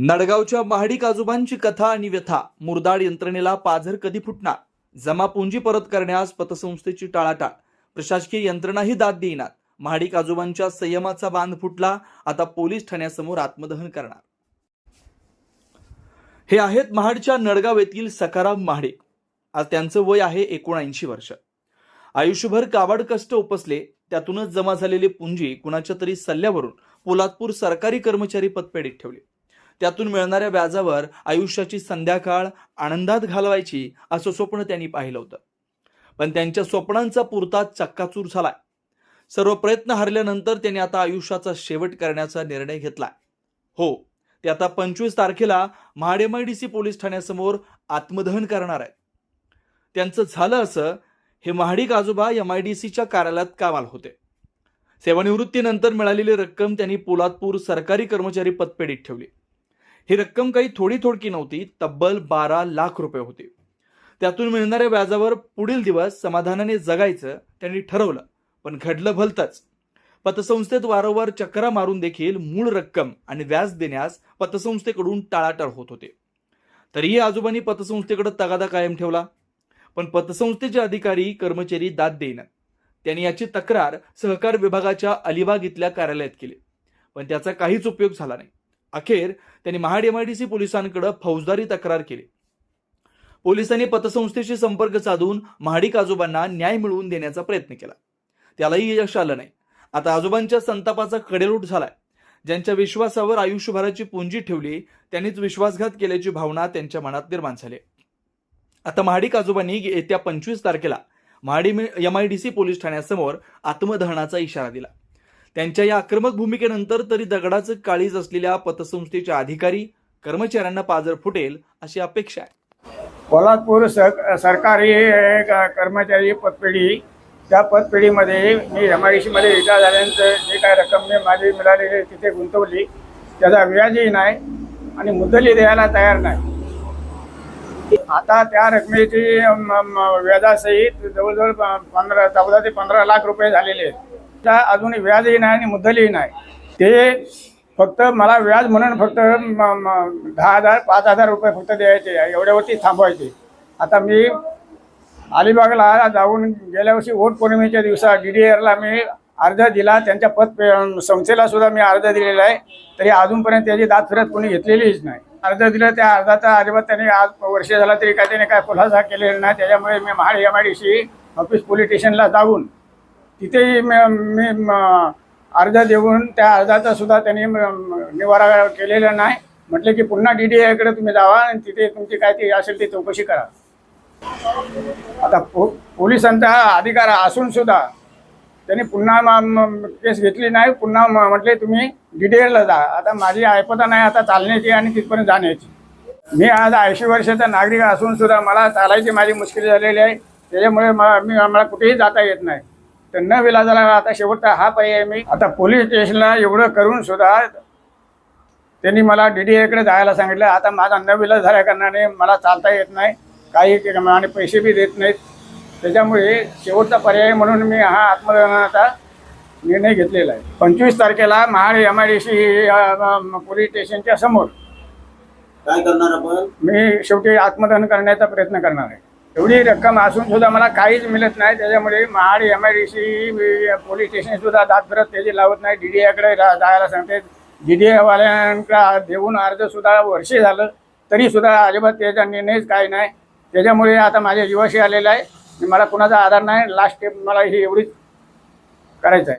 नडगावच्या महाडिक आजोबांची कथा आणि व्यथा. मुरदाड यंत्रणेला पाझर कधी फुटणार? जमा पुंजी परत करण्यास पतसंस्थेची टाळाटाळ. प्रशासकीय यंत्रणाही दाद देईनात. महाडिक आजोबांच्या संयमाचा बांध फुटला आता पोलीस ठाण्यासमोर आत्मदहन करणार. हे आहेत महाडच्या नडगाव येथील सकाराम महाडिक आज त्यांचं वय आहे एकोणऐंशी वर्ष. आयुष्यभर काबाड कष्ट उपसले त्यातूनच जमा झालेली पुंजी कुणाच्या तरी सल्ल्यावरून पोलादपूर सरकारी कर्मचारी पतपेढीत ठेवली. त्यातून मिळणाऱ्या व्याजावर आयुष्याची संध्याकाळ आनंदात घालवायची असं स्वप्न त्यांनी पाहिलं होतं. पण त्यांच्या स्वप्नांचा पुरता चक्काचूर झालाय. सर्व प्रयत्न हरल्यानंतर त्यांनी आता आयुष्याचा शेवट करण्याचा निर्णय घेतलाय. हो ते आता पंचवीस तारखेला महाडेमआयडीसी आय डी सी पोलीस ठाण्यासमोर आत्मदहन करणार आहे त्यांचं झालं असं हे महाडिक आजोबा एम आय डी सीच्या कार्यालयात कामाल होते. सेवानिवृत्तीनंतर मिळालेली रक्कम त्यांनी पोलादपूर सरकारी कर्मचारी पतपेढीत ठेवली. ही रक्कम काही थोडी थोडकी नव्हती तब्बल बारा लाख रुपये होती. त्यातून मिळणाऱ्या व्याजावर पुढील दिवस समाधानाने जगायचं त्यांनी ठरवलं पण घडलं भलतंच. पतसंस्थेत वारंवार चक्रा मारून देखील मूळ रक्कम आणि व्याज देण्यास पतसंस्थेकडून टाळाटाळ होत होते. तरीही आजोबांनी पतसंस्थेकडे तगादा कायम ठेवला पण पतसंस्थेचे अधिकारी कर्मचारी दाद देईना. त्यांनी याची तक्रार सहकार विभागाच्या अलिबाग इथल्या कार्यालयात केली पण त्याचा काहीच उपयोग झाला नाही. अखेर त्यांनी महाड एमआयडीसी पोलिसांकडे फौजदारी तक्रार केली. पोलिसांनी पतसंस्थेशी संपर्क साधून महाडिक आजोबांना न्याय मिळवून देण्याचा प्रयत्न केला. त्यालाही यश आलं नाही. आता आजोबांच्या संतापाचा कडेलूट झालाय. ज्यांच्या विश्वासावर आयुष्यभराची पुंजी ठेवली त्यांनीच विश्वासघात केल्याची भावना त्यांच्या मनात निर्माण झाली. आता महाडिक आजोबांनी येत्या पंचवीस तारखेला महाडी M I D C police ठाण्यासमोर आत्मदहनाचा इशारा दिला. त्यांच्या या आक्रमक भूमिकेनंतर तरी दगडाचं काळीज असलेल्या पतसंस्थेच्या अधिकारी कर्मचाऱ्यांना पाजर फुटेल अशी अपेक्षा आहे. कोल्हापूर सर सरकारी कर्मचारी पतपेढी त्या पतपेढीमध्ये मी एम आय डी सीमध्ये रिटायर झाल्यानंतर जे काय रक्कम मी माझी मिळालेली तिथे गुंतवली त्याचा व्याजही नाही आणि मुद्दलही द्यायला तयार नाही. आता त्या रकमेची व्याजासहित जवळजवळ पंधरा चौदा ते पंधरा लाख रुपये झालेले आहेत. त्याचा अजून व्याजही नाही आणि मुद्दलही नाही. ते फक्त मला व्याज म्हणून फक्त दहा हजार पाच हजार रुपये फक्त द्यायचे एवढ्यावरती थांबवायचे. आता मी अलिबागला जाऊन गेल्या वर्षी वोट पौर्णिमेच्या दिवसा डी डी आरला मी अर्ज दिला त्यांच्या पद पे- संस्थेला सुद्धा मी अर्ज दिलेला आहे. तरी अजूनपर्यंत त्याची दात फिरत कोणी घेतलेलीच नाही. अर्ज दिला त्या अर्जाचा अजिबात त्यांनी आज वर्ष झाला तरी काय त्याने काय खुलासा केलेला नाही. त्याच्यामुळे मी Mahad M I D C office police स्टेशनला जाऊन तिथेही मी मी म- अर्ज देऊन त्या अर्जाचा सुद्धा त्यांनी निवारा केलेला नाही. म्हटले की पुन्हा डी डी आयकडे तुम्ही जावा आणि तिथे तुमची काय ती असेल ती चौकशी करा. आता पो पोलिसांचा अधिकार असून सुद्धा त्यांनी पुन्हा केस घेतली नाही. पुन्हा म- म्हटले तुम्ही डिटेलला जा. आता माझी ऐपता नाही आता चालण्याची आणि तिथपर्यंत जाण्याची. मी आज ऐंशी वर्षाचा नागरिक असून सुद्धा मला चालायची माझी मुश्किल झालेली आहे. त्याच्यामुळे म- मी मला कुठेही जाता येत नाही. तर न विलाजाला आता शेवटचा हा पर्याय मी. आता पोलीस स्टेशनला एवढं करून सुद्धा त्यांनी मला डी डी आयकडे जायला सांगितलं. आता माझा न विलाज झाल्या कारणाने मला चालता येत नाही. काही आणि पैसे बी देत नाहीत. त्याच्यामुळे शेवटचा पर्याय म्हणून मी हा आत्मदहनाचा निर्णय घेतलेला आहे. पंचवीस तारखेला Mahad M I D C police स्टेशनच्या समोर काय करणार आपण? मी शेवटी आत्मदहन करण्याचा प्रयत्न करणार आहे. एवढी रक्कम असून सुद्धा मला काहीच मिळत नाही. त्याच्यामुळे Mahad M I D C police station सुद्धा दात फिरत त्याची लावत नाही. डी डी आयकडे जायला सांगते. डी डी एवाल्यांकडे देऊन अर्ज सुद्धा वर्षे झालं. तरी सुद्धा अजिबात त्याचा निर्णयच काही नाही. त्याच्यामुळे आता माझ्या जीवाशी आलेला आहे. मला कुणाचा आधार नाही. लास्ट स्टेप मला ही एवढीच करायचं आहे.